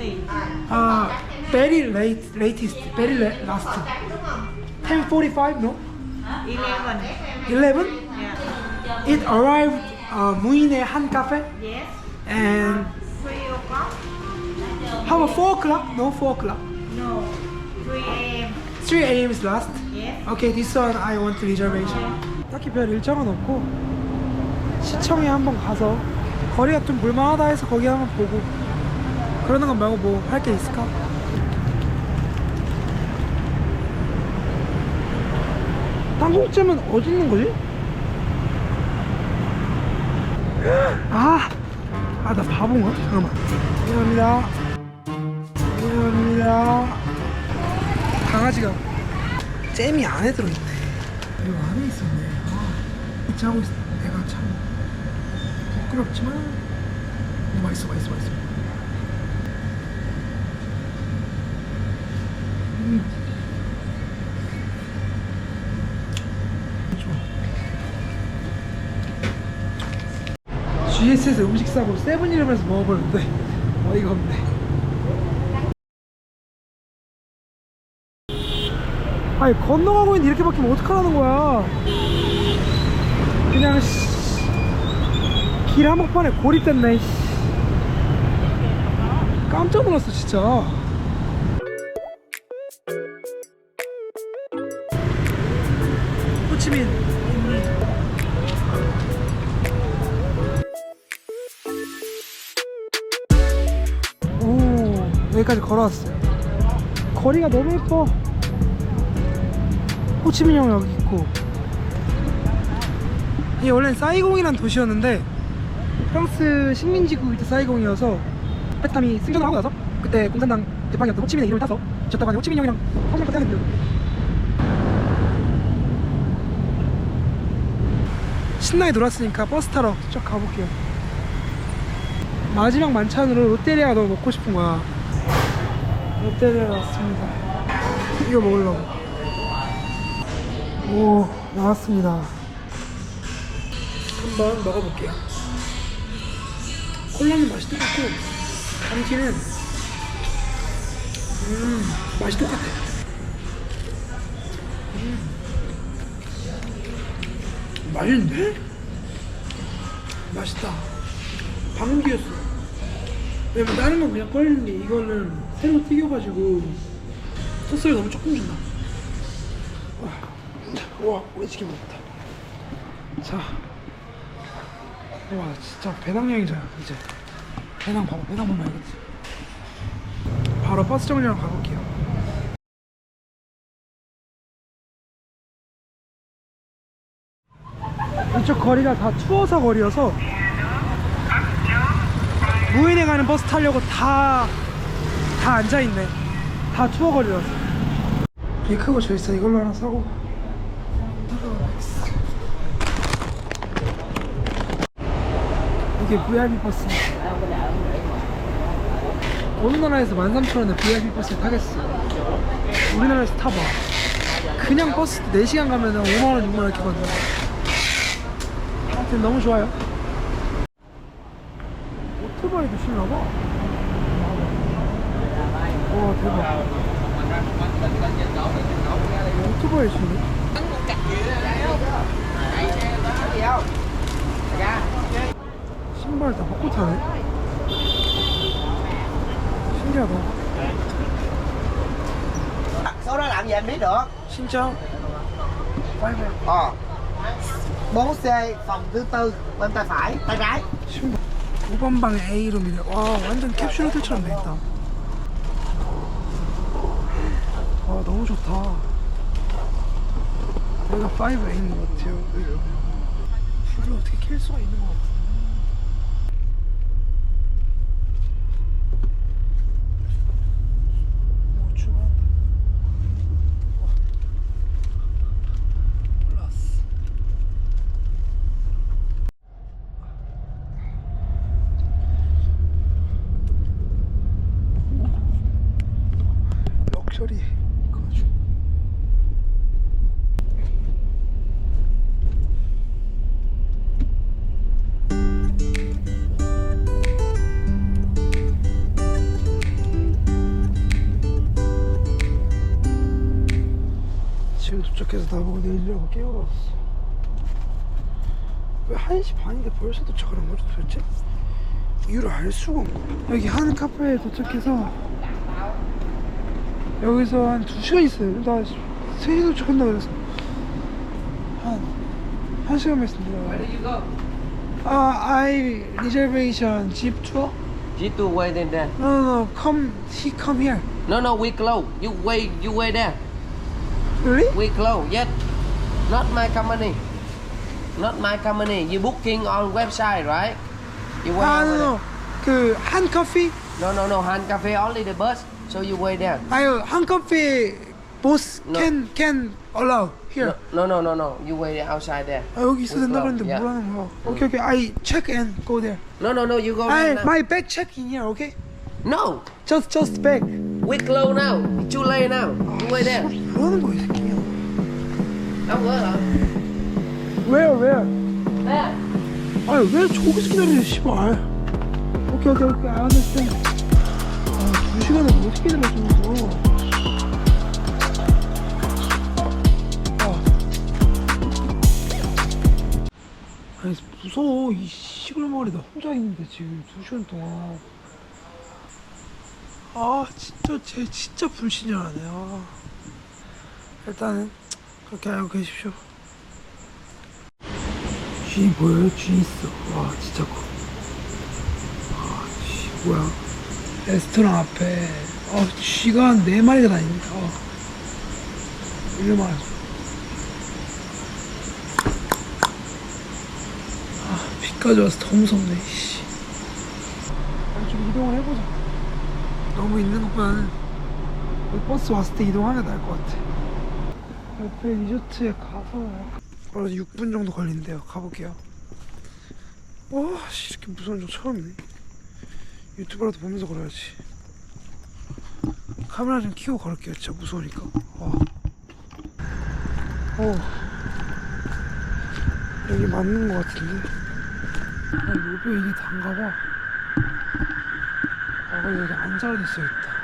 40. Uh, very late, latest, very la- last. 10:45, no? 11. 11. Yeah. It arrived uh, 무인의 한 cafe Yes. and 3 o'clock? how about 4 o'clock? No, 4 o'clock. No. 3 a.m. 3 a.m. is last. Yes. Okay, this one I want reservation. 딱히 별 일정은 없고 시청에 한번 가서 거리가 좀 볼만하다 해서 거기 한번 보고 그러는 건 말고 뭐 할 게 있을까? 땅콩찜은 어디 있는 거지? 아, 아 나 바본가? 잠깐만. 미안합니다. 미안합니다. 강아지가 잼이 안에 들어있네. 이거 안에 있었네. 아, 이치 하고 있어. 내가 참 부끄럽지만 어, 맛있어, 맛있어, 맛있어. 음. 좋아. GS에서 음식 사고 세븐일레븐에서 먹어보는데 어이가 없네. 아니 건너가고 있는데 이렇게 바뀌면 어떡하라는 거야 그냥 씨, 길 한복판에 고립됐네 씨. 깜짝 놀랐어 진짜 호치민 오 여기까지 걸어왔어요. 거리가 너무 예뻐. 호치민형 여기 있고. 이게 원래는 사이공이란 도시였는데 프랑스 식민지국이 때 사이공이어서 베트남이 승전을 하고 나서 그때 공산당 대판이었던 호치민의 이름을 따서 지었다고 하니 호치민형이랑 성명까지 하는데 신나게 놀았으니까 버스 타러 쭉 가볼게요. 마지막 만찬으로 롯데리아가 너무 먹고 싶은 거야. 롯데리아 왔습니다. 이거 먹으려고. 오 나왔습니다. 한번 먹어볼게요. 콜라는 맛이 똑같고 감튀는 음 맛이 똑같아. 음. 맛있는데? 맛있다 방금 튀겼어 왜냐면 다른 건 그냥 끓이는데 이거는 새로 튀겨가지고 소스를 너무 조금 준다 와, 오이치킨 먹었다. 자, 와, 진짜 배낭여행자야, 이제. 배낭 봐봐, 배낭 보면 알겠지. 바로 버스 정류장 가볼게요. 이쪽 거리가 다 투어서 거리여서 무인에 가는 버스 타려고 다, 다 앉아있네. 다 투어 거리라서. 이 크고 저 있어. 이걸로 하나 사고. 이게 VIP 버스. 어느 나라에서 13,000원에 VIP 버스 타겠어. 우리나라에서 타봐. 그냥 버스 4시간 가면 5만원, 6만원 이렇게 거든. 하여튼 너무 좋아요. 오토바이도 실나봐. 와, 대박. 오토바이 실네. 신발 다 벗고 타네. 신기하다. số đó làm gì biết được. 빨리 ờ 4C phòng thứ tư bên tay phải tay trái 신발. 5번 방에 A룸이네. 와, 완전 캡슐 호텔처럼 돼 있다. 와, 너무 좋다. 여기가 5A 있는 것 같아요. 불을 어떻게 켤 수가 있는 것 같아. 도착해서 나보고 내리라고 깨워놨어 왜 1시 반인데 벌써 도착을 한 거지 도대체? 이유를 알 수가 없고 여기 한 카페에 도착해서 여기서 한 2시간 있어요 나 3시 도착한다 그래서 한 1시간 했습니다 Where do you go? 아, I reservation jeep tour? G2 wait in there. No, no, no, come, he come here. No, no, we close. You wait, you wait there. Really? We close. Yes. Not my company. Not my company. You booking on website, right? You wait. 아, over no, there. no. 그, 한 커피? No, no, no. Han Cafe only the bus. So you wait there. 아유, 한 커피, boss No. can, can allow here. No, no, no, no, no. You wait outside there. 아, 여기 있어야 We 된다 close, 그랬는데 yeah. 뭐라는 거야? 오케이, 오케이. I check and go there. No, no, no. You go I, there now. my bag check in here, okay? No. Just, just bag. We close now. Too late now. You wait there. 뭐라는 거야, 이 새끼야? Don't worry. Where, where? There. 아유, 왜 저기서 기다려, 씨발. 오케이, 오케이, 오케이. I understand. 아, 두 시간을 어떻게 기다려주면서. 아. 아니, 무서워. 이 시골 마을에 나 혼자 있는데, 지금 두 시간 동안. 아, 진짜, 쟤 진짜 불친절하네. 아. 일단은, 그렇게 알고 계십시오. 쥐 보여요? 쥐 있어. 와, 진짜 커. 아, 쥐, 뭐야. 레스토랑 앞에, 어, 쥐가 한네 마리가 다닙니다. 어. 일마리. 아, 비까지 와서 더 무섭네, 씨. 아니, 좀 이동을 해보자. 너무 있는 것보다는 버스 왔을 때 이동하는 게 나을 것 같아. 옆에 리조트에 가서 바로 6분 정도 걸린대요. 가볼게요. 와, 씨, 이렇게 무서운 적 처음이네. 유튜브라도 보면서 걸어야지. 카메라 좀 켜고 걸을게요. 진짜 무서우니까. 와. 어. 여기 맞는 것 같은데. 아, 요새 이게 단가 봐. 아, 그래, 여기 앉아야 됐어야겠다.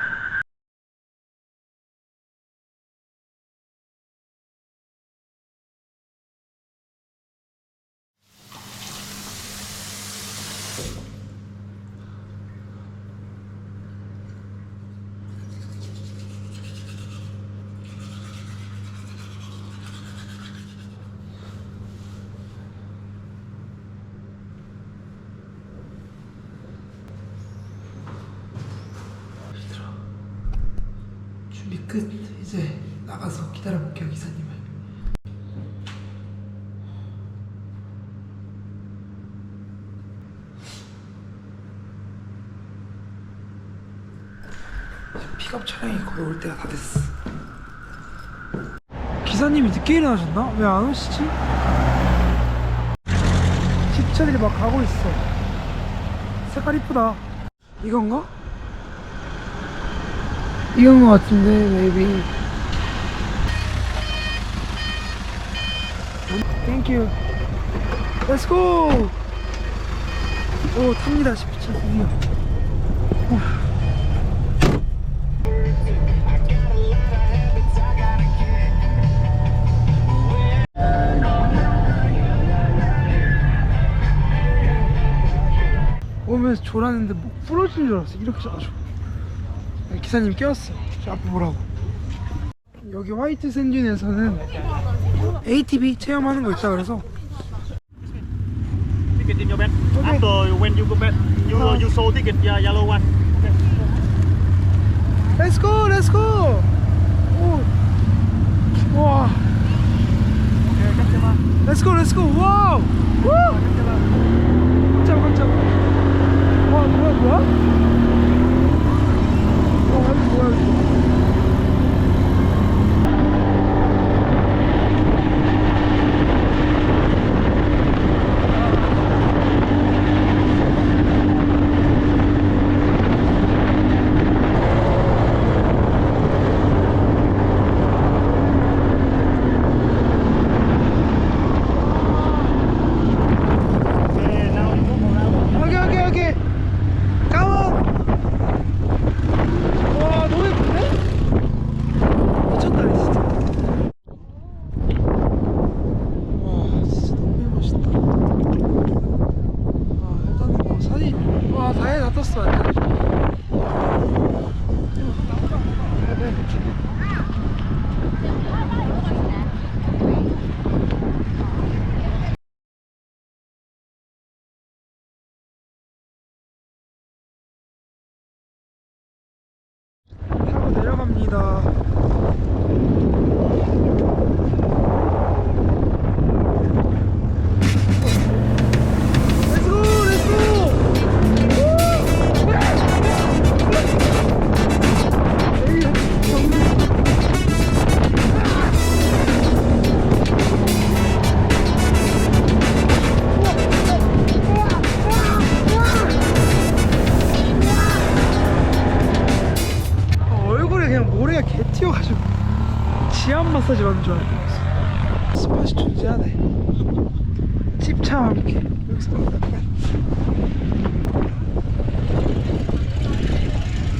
준비 끝. 이제 나가서 기다려볼게요, 기사님을. 지금 픽업 차량이 거의 올 때가 다 됐어. 기사님이 늦게 일어나셨나? 왜 안 오시지? 집차들이 막 가고 있어. 색깔 이쁘다. 이건가? 이건 것 같은데, maybe. Thank you. Let's go! 오, 탑니다, 시피차 드디어. 오면서 졸았는데 목 부러진 줄 알았어. 이렇게 자가지고. 기사님 깨웠어. 저 앞에 보라고. 여기 화이트 샌준에서는 ATV 체험하는 거 있다 그래서 ticket in your bag. Okay. After when you go back, you Oh. you show ticket, yeah, yellow one. Let's go, let's go. 오, 와, let's go, let's go. 와우, 우, 깜짝 깜짝. 와, 뭐야 뭐야? 와, 이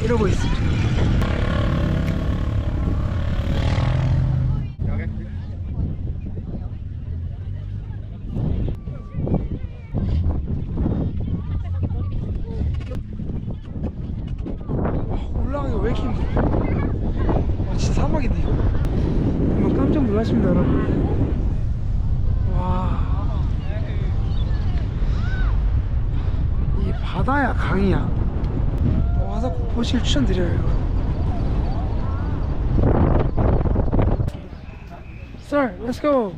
이러고 있습니다 올라가기 왜 이렇게 힘들어 와 진짜 사막이네 정말 깜짝 놀라십니다 여러분 와이 바다야 강이야 와서 꼭 보실 추천드려요 이거 Sir, let's go.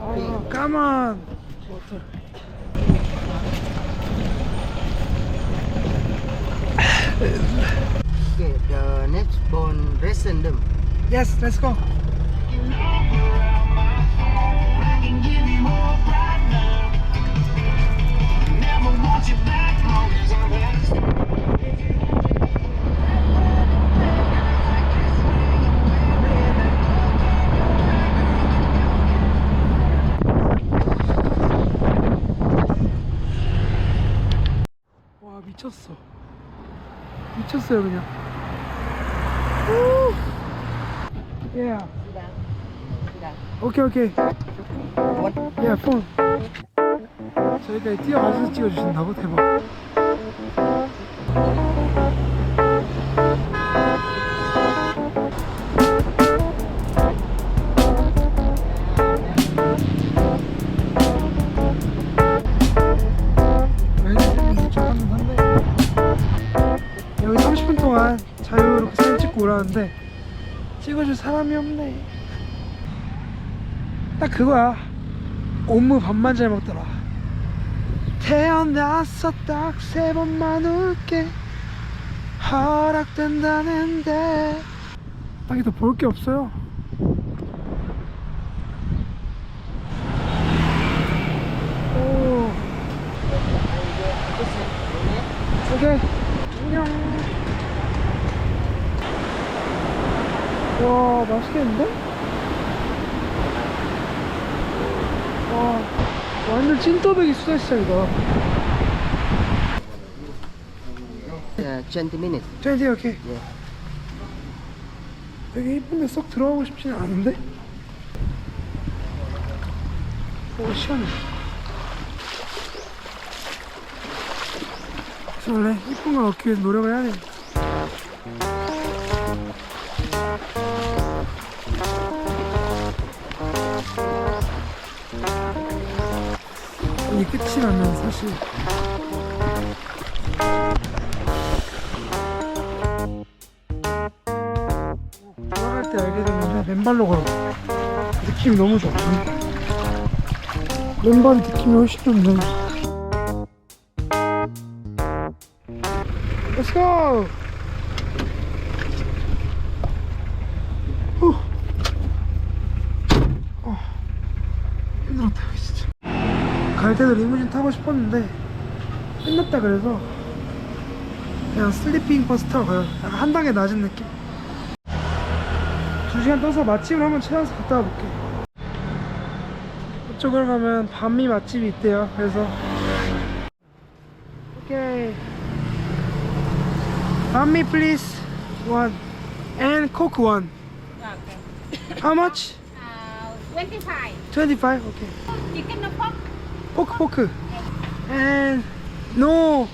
Oh, come on. Water. Okay, the next bone referendum. Yes, let's go. 와 미쳤어요 그냥 우! Yeah. 오케이 오케이. 야 폰. 저희가 뛰어가셔서 찍어주신다고 대박. 찍고 오라는데 찍어줄 사람이 없네. 딱 그거야. 옴무 밥만 잘 먹더라. 태어나서 딱세 번만 울게 허락된다는데 딱히 더 볼 게 없어요. 오. 오케이. 안녕. 와, 맛있겠는데? 와, 완전 찐또배기 수다시장이다. Uh, 20 minutes. 20, 오케이. 예. 되게 이쁜데 쏙 들어가고 싶지는 않은데? 오, 시원해. 원래 이쁜 걸 얻기 위해서 노력을 해야 돼. 이 끝이라면 사실. 돌아갈 때 알게 됐는데 맨발로 걸어 느낌이 너무 좋아. 맨발 느낌이 훨씬 좋네 Let's go! 후. 어, 힘들었다 여기 진짜 갈 때도 리무진 타고 싶었는데 끝났다 그래서 그냥 슬리핑 버스 타고 가요 약간 한 단계 낮은 느낌 두 시간 떠서 맛집을 한번 찾아서 갔다 와볼게. 이쪽으로 가면 반미 맛집이 있대요. 그래서 오케이. 반미 please one and coke one. How much? Uh, 25. 25. Okay. Chicken no pork? Poke poke. And no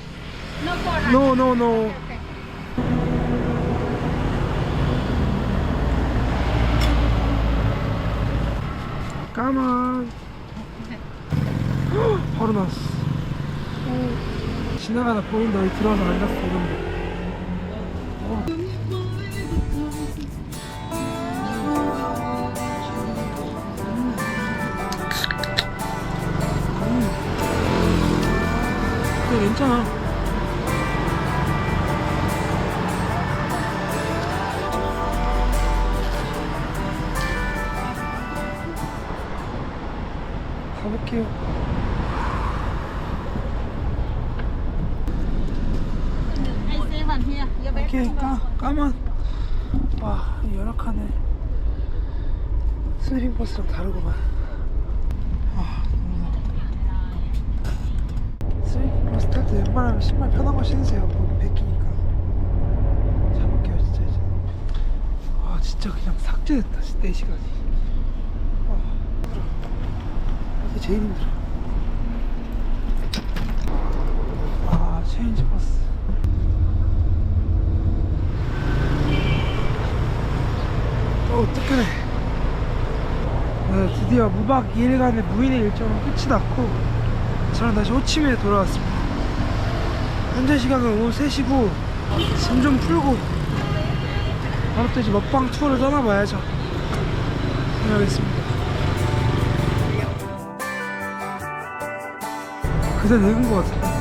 No pork. no no no. Come on. 바로 나왔어. 지나가다 보인다. 여기 들어와서 앉았어. 이런데. 어. 없잖아. 가볼게요. 오케이. 까 까만 와 열악하네 슬리핑 버스랑 다르구만 탈때 웬만하면 신발 편한 거 신으세요. 거기 베끼니까. 잡을게요 진짜 이제. 와 진짜 그냥 삭제됐다 4시간이. 와 이게 제일 힘들어. 아 체인지 버스. 어, 뜨끈해. 네, 드디어 무박 2일간의 무인의 일정은 끝이 났고, 저는 다시 호치민에 돌아왔습니다. 현재 시각은 오후 3시고, 짐 좀 풀고, 바로 또 이제 먹방 투어를 떠나봐야죠. 다녀오겠습니다. 그새 늙은 것 같아.